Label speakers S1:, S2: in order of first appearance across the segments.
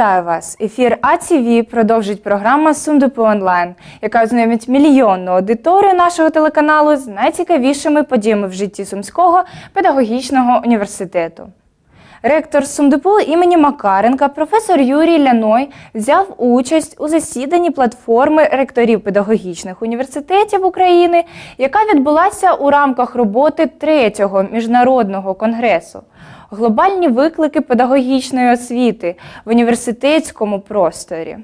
S1: Вітаю вас! Ефір АТВ продовжить програма Сундупи онлайн, яка ознайомить мільйонну аудиторію нашого телеканалу з найцікавішими подіями в житті Сумського педагогічного університету. Ректор СумДПУ імені Макаренка, професор Юрій Ляной, взяв участь у засіданні платформи ректорів педагогічних університетів України, яка відбулася у рамках роботи третього міжнародного конгресу. Глобальні виклики педагогічної освіти в університетському просторі.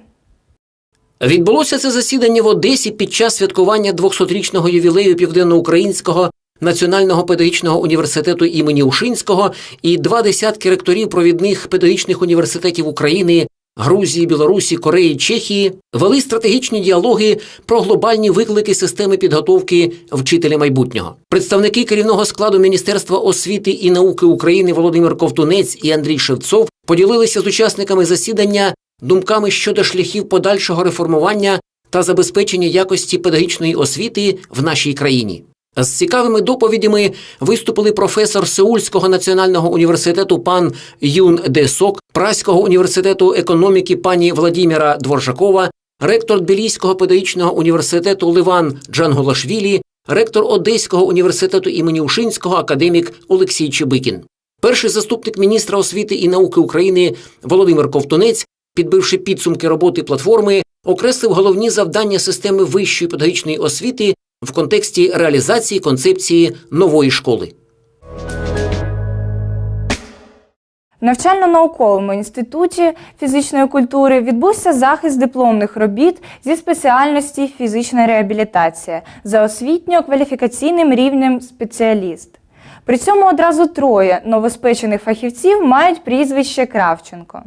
S2: Відбулося це засідання в Одесі під час святкування 200-річного ювілею Південноукраїнського національного педагогічного університету імені Ушинського і два десятки ректорів провідних педагогічних університетів України. Грузії, Білорусі, Кореї, Чехії вели стратегічні діалоги про глобальні виклики системи підготовки вчителя майбутнього. Представники керівного складу Міністерства освіти і науки України Володимир Ковтунець і Андрій Шевцов поділилися з учасниками засідання думками щодо шляхів подальшого реформування та забезпечення якості педагогічної освіти в нашій країні. З цікавими доповідями виступили професор Сеульського національного університету пан Юн Десок, Праського університету економіки пані Владіміра Дворжакова, ректор Тбіліського педагогічного університету Ливан Джангулашвілі, ректор Одеського університету імені Ушинського академік Олексій Чебикін. Перший заступник міністра освіти і науки України Володимир Ковтунець, підбивши підсумки роботи платформи, окреслив головні завдання системи вищої педагогічної освіти в контексті реалізації концепції нової школи.
S1: В навчально-науковому інституті фізичної культури відбувся захист дипломних робіт зі спеціальності фізична реабілітація за освітньо-кваліфікаційним рівнем спеціаліст. При цьому одразу троє новоспечених фахівців мають прізвище Кравченко.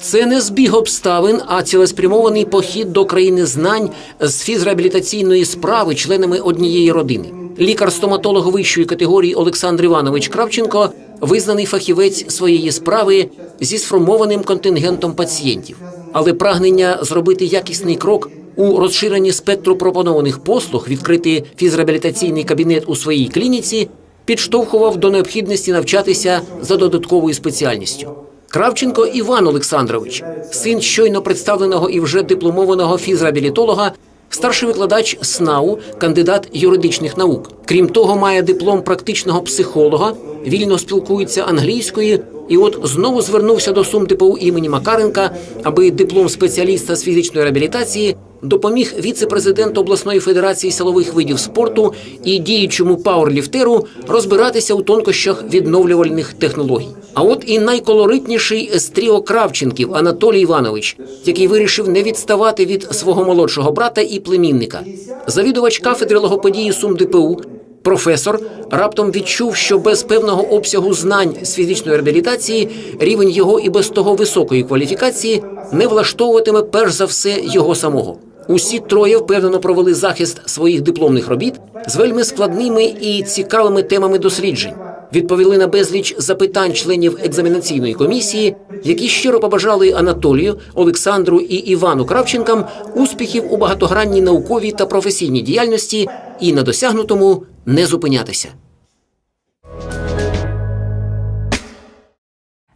S2: Це не збіг обставин, а цілеспрямований похід до країни знань з фізреабілітаційної справи членами однієї родини. Лікар-стоматолог вищої категорії Олександр Іванович Кравченко визнаний фахівець своєї справи зі сформованим контингентом пацієнтів, але прагнення зробити якісний крок у розширенні спектру пропонованих послуг, відкрити фізреабілітаційний кабінет у своїй клініці, підштовхував до необхідності навчатися за додатковою спеціальністю. Кравченко Іван Олександрович, син щойно представленого і вже дипломованого фізреабілітолога, старший викладач СНАУ, кандидат юридичних наук. Крім того, має диплом практичного психолога, вільно спілкується англійською. І от знову звернувся до сумтипу імені Макаренка, аби диплом спеціаліста з фізичної реабілітації допоміг віце-президенту обласної федерації силових видів спорту і діючому пауерліфтеру розбиратися у тонкощах відновлювальних технологій. А от і найколоритніший з Кравченків Анатолій Іванович, який вирішив не відставати від свого молодшого брата і племінника, завідувач кафедри логопедії Сум ДПУ. Професор раптом відчув, що без певного обсягу знань з фізичної реабілітації рівень його і без того високої кваліфікації не влаштовуватиме перш за все його самого. Усі троє впевнено провели захист своїх дипломних робіт з вельми складними і цікавими темами досліджень. Відповіли на безліч запитань членів екзаменаційної комісії, які щиро побажали Анатолію, Олександру і Івану Кравченкам успіхів у багатогранній науковій та професійній діяльності і на досягнутому не зупинятися.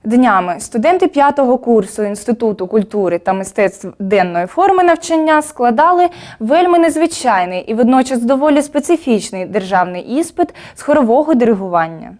S1: Днями студенти п'ятого курсу Інституту культури та мистецтв денної форми навчання складали вельми незвичайний і водночас доволі специфічний державний іспит з хорового диригування.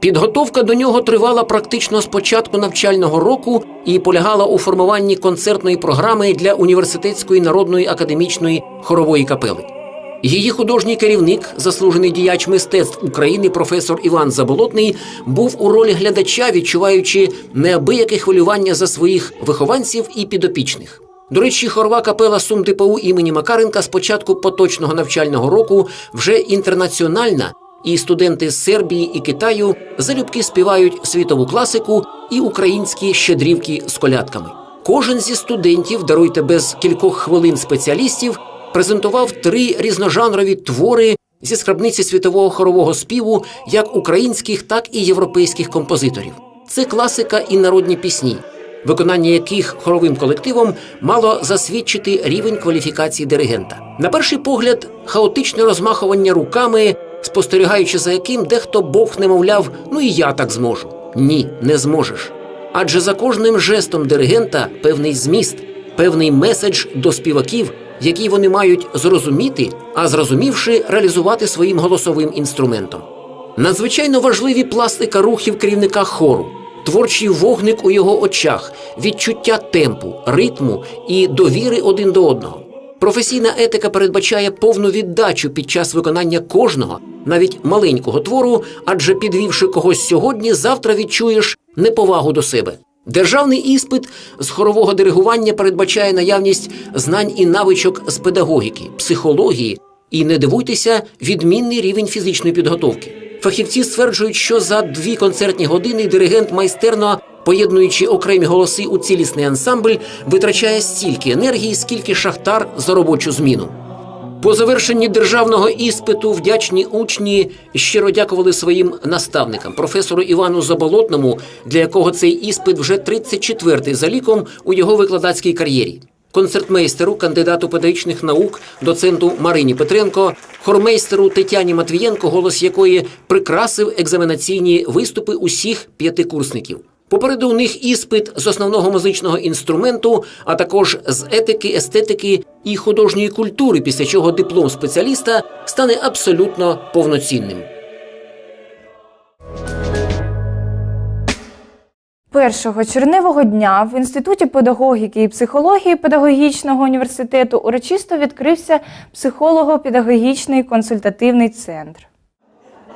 S2: Підготовка до нього тривала практично з початку навчального року і полягала у формуванні концертної програми для університетської народної академічної хорової капели. Її художній керівник, заслужений діяч мистецтв України, професор Іван Заболотний, був у ролі глядача, відчуваючи неабияке хвилювання за своїх вихованців і підопічних. До речі, хорова капела Сум ДПУ імені Макаренка з початку поточного навчального року вже інтернаціональна, і студенти з Сербії і Китаю залюбки співають світову класику і українські щедрівки з колядками. Кожен зі студентів, даруйте без кількох хвилин спеціалістів, презентував три різножанрові твори зі скарбниці світового хорового співу як українських, так і європейських композиторів. Це класика і народні пісні, виконання яких хоровим колективом мало засвідчити рівень кваліфікації диригента. На перший погляд, хаотичне розмахування руками, спостерігаючи за яким дехто бог не мовляв, ну і я так зможу. Ні, не зможеш. Адже за кожним жестом диригента певний зміст, певний меседж до співаків, який вони мають зрозуміти, а зрозумівши, реалізувати своїм голосовим інструментом. Надзвичайно важливі пластика рухів керівника хору, творчий вогник у його очах, відчуття темпу, ритму і довіри один до одного. Професійна етика передбачає повну віддачу під час виконання кожного, навіть маленького твору, адже підвівши когось сьогодні, завтра відчуєш неповагу до себе. Державний іспит з хорового диригування передбачає наявність знань і навичок з педагогіки, психології і не дивуйтеся, відмінний рівень фізичної підготовки. Фахівці стверджують, що за дві концертні години диригент майстерно, поєднуючи окремі голоси у цілісний ансамбль, витрачає стільки енергії, скільки шахтар за робочу зміну. По завершенні державного іспиту вдячні учні щиро дякували своїм наставникам, професору Івану Заболотному, для якого цей іспит вже 34-й за ліком у його викладацькій кар'єрі. Концертмейстеру, кандидату педагогічних наук, доценту Марині Петренко, хормейстеру Тетяні Матвієнко, голос якої прикрасив екзаменаційні виступи усіх п'ятикурсників. Попереду у них іспит з основного музичного інструменту, а також з етики, естетики і художньої культури, після чого диплом спеціаліста стане абсолютно повноцінним.
S1: Першого черневого дня в Інституті педагогіки і психології педагогічного університету урочисто відкрився психолого-педагогічний консультативний центр.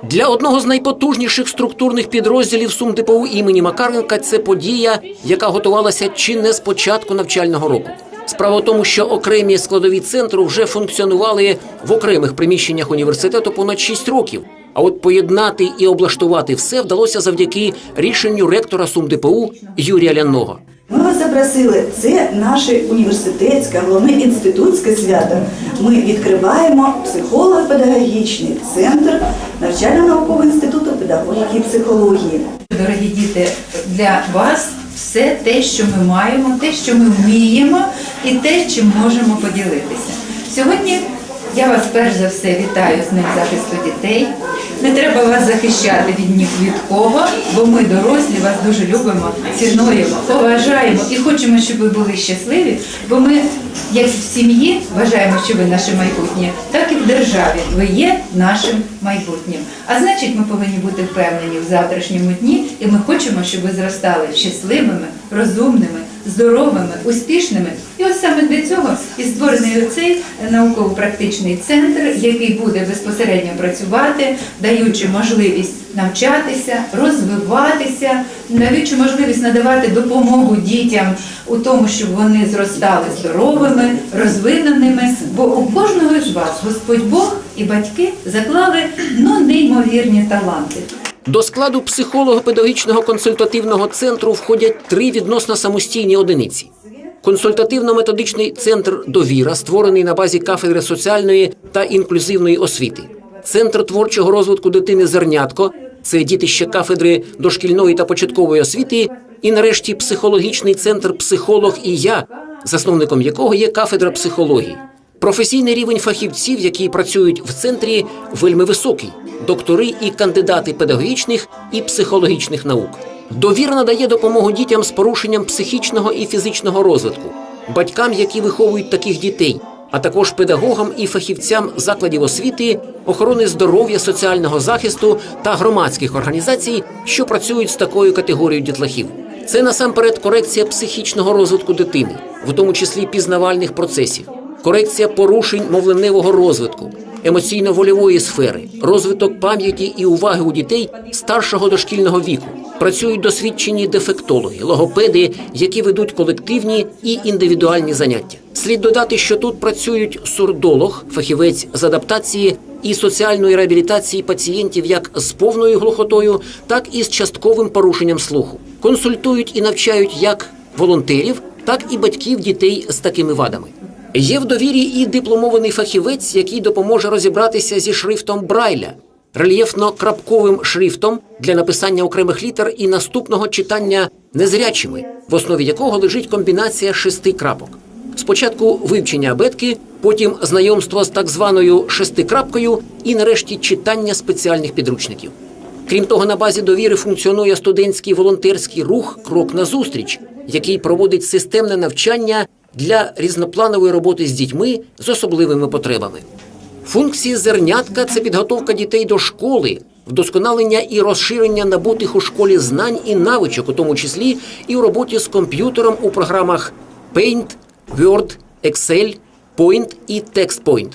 S2: Для одного з найпотужніших структурних підрозділів СумДПУ імені Макаренка це подія, яка готувалася чи не з початку навчального року. Справа в тому, що окремі складові центру вже функціонували в окремих приміщеннях університету понад 6 років. А от поєднати і облаштувати все вдалося завдяки рішенню ректора СумДПУ Юрія Ляного.
S3: Ми вас запросили. Це наше університетське, головне інститутське свято. Ми відкриваємо психолого-педагогічний центр навчально-наукового інституту педагогіки і психології.
S4: Дорогі діти, для вас все те, що ми маємо, те, що ми вміємо, і те, чим можемо поділитися. Сьогодні я вас перш за все вітаю з Днем захисту дітей. Не треба вас захищати від ні від кого, бо ми дорослі вас дуже любимо, цінуємо, поважаємо і хочемо, щоб ви були щасливі, бо ми, як в сім'ї, вважаємо, що ви наше майбутнє, так і в державі ви є нашим майбутнім. А значить, ми повинні бути впевнені в завтрашньому дні, і ми хочемо, щоб ви зростали щасливими, розумними, здоровими, успішними. І ось саме для цього і створений оцей науково-практичний центр, який буде безпосередньо працювати, даючи можливість навчатися, розвиватися, даючи можливість надавати допомогу дітям у тому, щоб вони зростали здоровими, розвиненими. Бо у кожного з вас Господь Бог і батьки заклали ну неймовірні таланти.
S2: До складу психолого-педагогічного консультативного центру входять три відносно самостійні одиниці. Консультативно-методичний центр Довіра, створений на базі кафедри соціальної та інклюзивної освіти, центр творчого розвитку дитини Зернятко, це дітище кафедри дошкільної та початкової освіти, і нарешті психологічний центр Психолог і я, засновником якого є кафедра психології. Професійний рівень фахівців, які працюють в центрі, вельми високий. Доктори і кандидати педагогічних і психологічних наук. Довіра надає допомогу дітям з порушенням психічного і фізичного розвитку, батькам, які виховують таких дітей, а також педагогам і фахівцям закладів освіти, охорони здоров'я, соціального захисту та громадських організацій, що працюють з такою категорією дітлахів. Це насамперед корекція психічного розвитку дитини, в тому числі пізнавальних процесів, корекція порушень мовленневого розвитку, емоційно-вольової сфери, розвиток пам'яті і уваги у дітей старшого дошкільного віку. Працюють досвідчені дефектологи, логопеди, які ведуть колективні і індивідуальні заняття. Слід додати, що тут працюють сурдолог, фахівець з адаптації і соціальної реабілітації пацієнтів як з повною глухотою, так і з частковим порушенням слуху. Консультують і навчають як волонтерів, так і батьків дітей з такими вадами. Є в довірі і дипломований фахівець, який допоможе розібратися зі шрифтом Брайля, рельєфно-крапковим шрифтом для написання окремих літер і наступного читання незрячими, в основі якого лежить комбінація шести крапок. Спочатку вивчення абетки, потім знайомство з так званою шестикрапкою і нарешті читання спеціальних підручників. Крім того, на базі довіри функціонує студентський волонтерський рух Крок назустріч, який проводить системне навчання для різнопланової роботи з дітьми з особливими потребами. Функції зернятка це підготовка дітей до школи, вдосконалення і розширення набутих у школі знань і навичок, у тому числі і у роботі з комп'ютером у програмах Paint, Word, Excel, Point і TextPoint.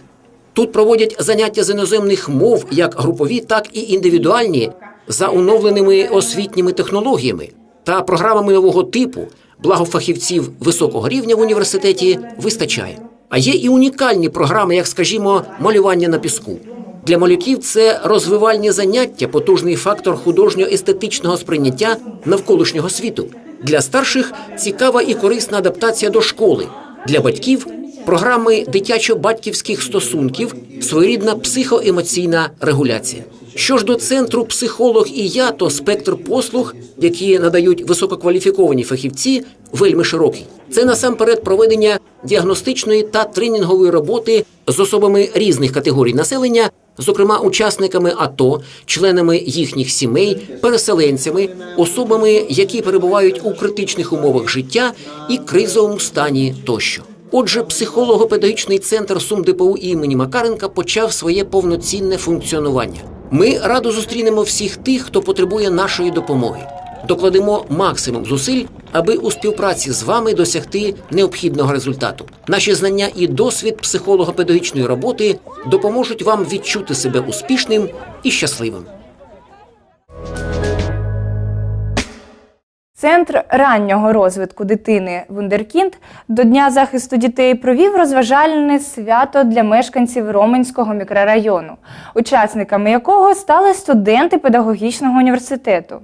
S2: Тут проводять заняття з іноземних мов, як групові, так і індивідуальні, за оновленими освітніми технологіями та програмами нового типу. Благо фахівців високого рівня в університеті вистачає. А є і унікальні програми, як, скажімо, малювання на піску. Для малюків це розвивальні заняття, потужний фактор художньо-естетичного сприйняття навколишнього світу. Для старших цікава і корисна адаптація до школи. Для батьків програми дитячо-батьківських стосунків, своєрідна психоемоційна регуляція. Що ж до центру психолог і я, то спектр послуг, які надають висококваліфіковані фахівці, вельми широкий. Це насамперед проведення діагностичної та тренінгової роботи з особами різних категорій населення, зокрема учасниками АТО, членами їхніх сімей, переселенцями, особами, які перебувають у критичних умовах життя і кризовому стані тощо. Отже, психолого-педагогічний центр СумДПУ імені Макаренка почав своє повноцінне функціонування. Ми радо зустрінемо всіх тих, хто потребує нашої допомоги. Докладемо максимум зусиль, аби у співпраці з вами досягти необхідного результату. Наші знання і досвід психолого-педагогічної роботи допоможуть вам відчути себе успішним і щасливим.
S1: Центр раннього розвитку дитини Вундеркінд до Дня захисту дітей провів розважальне свято для мешканців Роменського мікрорайону, учасниками якого стали студенти педагогічного університету.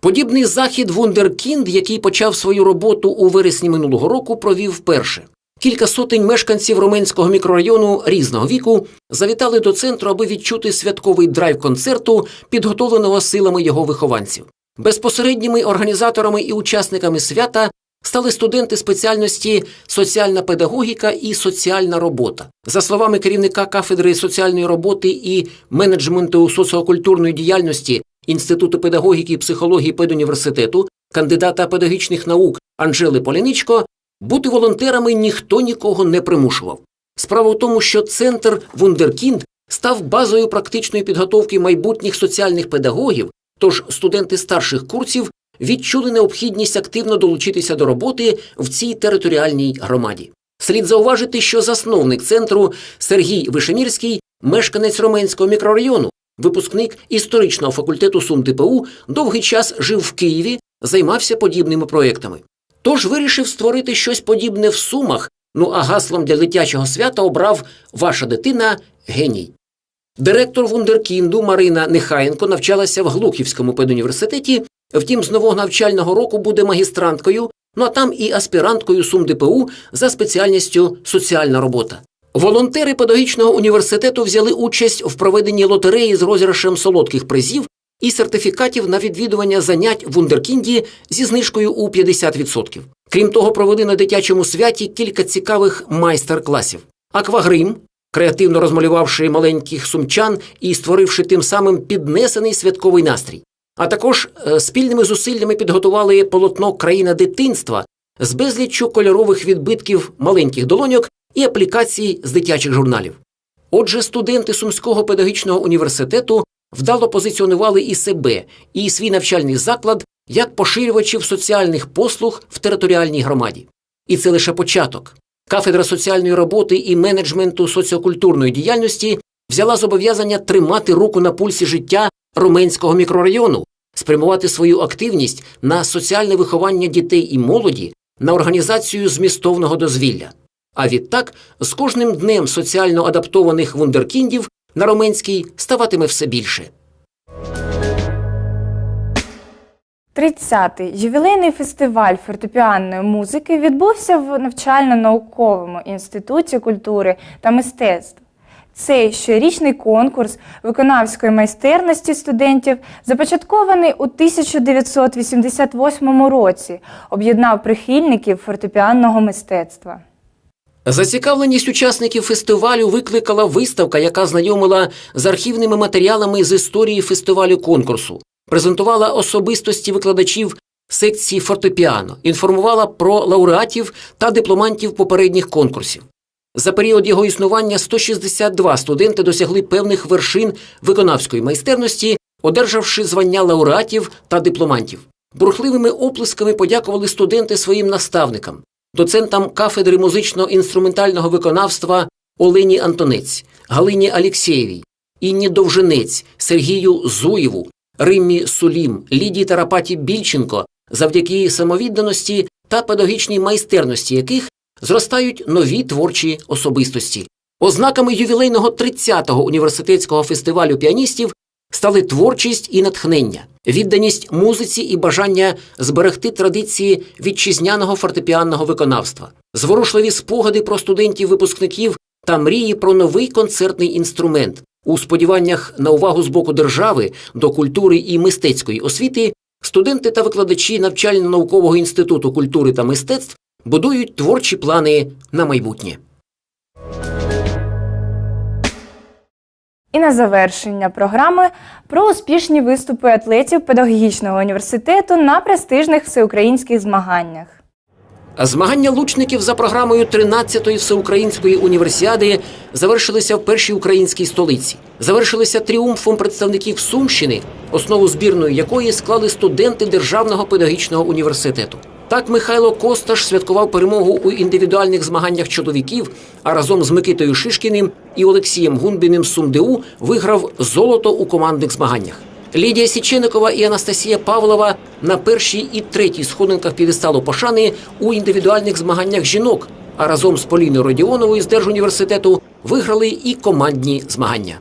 S2: Подібний захід Вундеркінд, який почав свою роботу у вересні минулого року, провів вперше. Кілька сотень мешканців Роменського мікрорайону різного віку завітали до центру, аби відчути святковий драйв концерту, підготовленого силами його вихованців. Безпосередніми організаторами і учасниками свята стали студенти спеціальності соціальна педагогіка і соціальна робота. За словами керівника кафедри соціальної роботи і менеджменту соціокультурної діяльності Інституту педагогіки і психології педуніверситету, кандидата педагогічних наук Анжели Поляничко, бути волонтерами ніхто нікого не примушував. Справа в тому, що центр Вундеркінд став базою практичної підготовки майбутніх соціальних педагогів, тож студенти старших курсів відчули необхідність активно долучитися до роботи в цій територіальній громаді. Слід зауважити, що засновник центру Сергій Вишемірський, мешканець Роменського мікрорайону, випускник історичного факультету СумДПУ, довгий час жив в Києві, займався подібними проєктами. Тож вирішив створити щось подібне в Сумах. Ну а гаслом для дитячого свята обрав Ваша дитина геній. Директор Вундеркінду Марина Нехаєнко навчалася в Глухівському педуніверситеті, втім, з нового навчального року буде магістранткою, ну а там і аспіранткою СумДПУ за спеціальністю соціальна робота. Волонтери педагогічного університету взяли участь в проведенні лотереї з розіграшем солодких призів і сертифікатів на відвідування занять в Вундеркінді зі знижкою у 50%. Крім того, провели на дитячому святі кілька цікавих майстер-класів. Аквагрим, креативно розмалювавши маленьких сумчан і створивши тим самим піднесений святковий настрій. А також е, спільними зусиллями підготували полотно країна дитинства з безліччю кольорових відбитків маленьких долоньок і аплікацій з дитячих журналів. Отже, студенти Сумського педагогічного університету вдало позиціонували і себе, і свій навчальний заклад як поширювачів соціальних послуг в територіальній громаді. І це лише початок. Кафедра соціальної роботи і менеджменту соціокультурної діяльності взяла зобов'язання тримати руку на пульсі життя Руменського мікрорайону, спрямувати свою активність на соціальне виховання дітей і молоді, на організацію змістовного дозвілля. А відтак, з кожним днем соціально адаптованих вундеркіндів на Роменській ставатиме все більше.
S1: 30-й ювілейний фестиваль фортепіанної музики відбувся в навчально-науковому інституті культури та мистецтв. Цей щорічний конкурс виконавської майстерності студентів, започаткований у 1988 році, об'єднав прихильників фортепіанного мистецтва.
S2: Зацікавленість учасників фестивалю викликала виставка, яка знайомила з архівними матеріалами з історії фестивалю конкурсу, презентувала особистості викладачів секції фортепіано, інформувала про лауреатів та дипломантів попередніх конкурсів. За період його існування 162 студенти досягли певних вершин виконавської майстерності, одержавши звання лауреатів та дипломантів. Бурхливими оплесками подякували студенти своїм наставникам, доцентам кафедри музично-інструментального виконавства Олені Антонець, Галині Алєксєєвій, Інні Довженець, Сергію Зуєву, Риммі Сулім, Лідії Тарапаті Більченко, завдяки самовідданості та педагогічній майстерності яких зростають нові творчі особистості. Ознаками ювілейного 30-го університетського фестивалю піаністів стали творчість і натхнення, відданість музиці і бажання зберегти традиції вітчизняного фортепіанного виконавства, зворушливі спогади про студентів-випускників та мрії про новий концертний інструмент. У сподіваннях на увагу з боку держави до культури і мистецької освіти студенти та викладачі навчально-наукового інституту культури та мистецтв будують творчі плани на майбутнє.
S1: І на завершення програми про успішні виступи атлетів педагогічного університету на престижних всеукраїнських змаганнях.
S2: Змагання лучників за програмою 13-ї всеукраїнської універсіади завершилися в першій українській столиці. Завершилися тріумфом представників Сумщини, основу збірної якої склали студенти Державного педагогічного університету. Так Михайло Косташ святкував перемогу у індивідуальних змаганнях чоловіків, а разом з Микитою Шишкіним і Олексієм Гунбіним з СумДУ виграв золото у командних змаганнях. Лідія Січеникова і Анастасія Павлова на першій і третій сходинках п'єдесталу пошани у індивідуальних змаганнях жінок, а разом з Поліною Родіоновою з Держуніверситету виграли і командні змагання.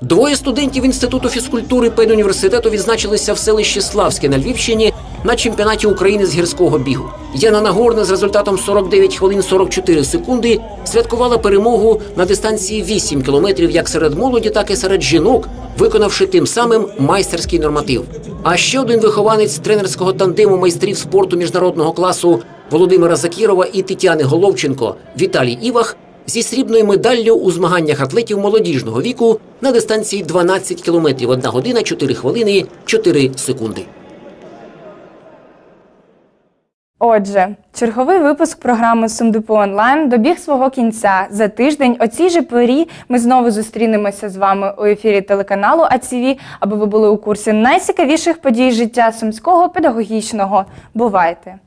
S2: Двоє студентів Інституту фізкультури педуніверситету відзначилися в селищі Славське на Львівщині на чемпіонаті України з гірського бігу. Яна Нагорна з результатом 49 хвилин 44 секунди святкувала перемогу на дистанції 8 кілометрів як серед молоді, так і серед жінок, виконавши тим самим майстерський норматив. А ще один вихованець тренерського тандему майстрів спорту міжнародного класу Володимира Закірова і Тетяни Головченко Віталій Івах зі срібною медаллю у змаганнях атлетів молодіжного віку на дистанції 12 кілометрів 1 година 4 хвилини 4 секунди.
S1: Отже, черговий випуск програми Сумдупу онлайн добіг свого кінця. За тиждень о цій же порі ми знову зустрінемося з вами у ефірі телеканалу АЦВ, аби ви були у курсі найцікавіших подій життя сумського педагогічного. Бувайте!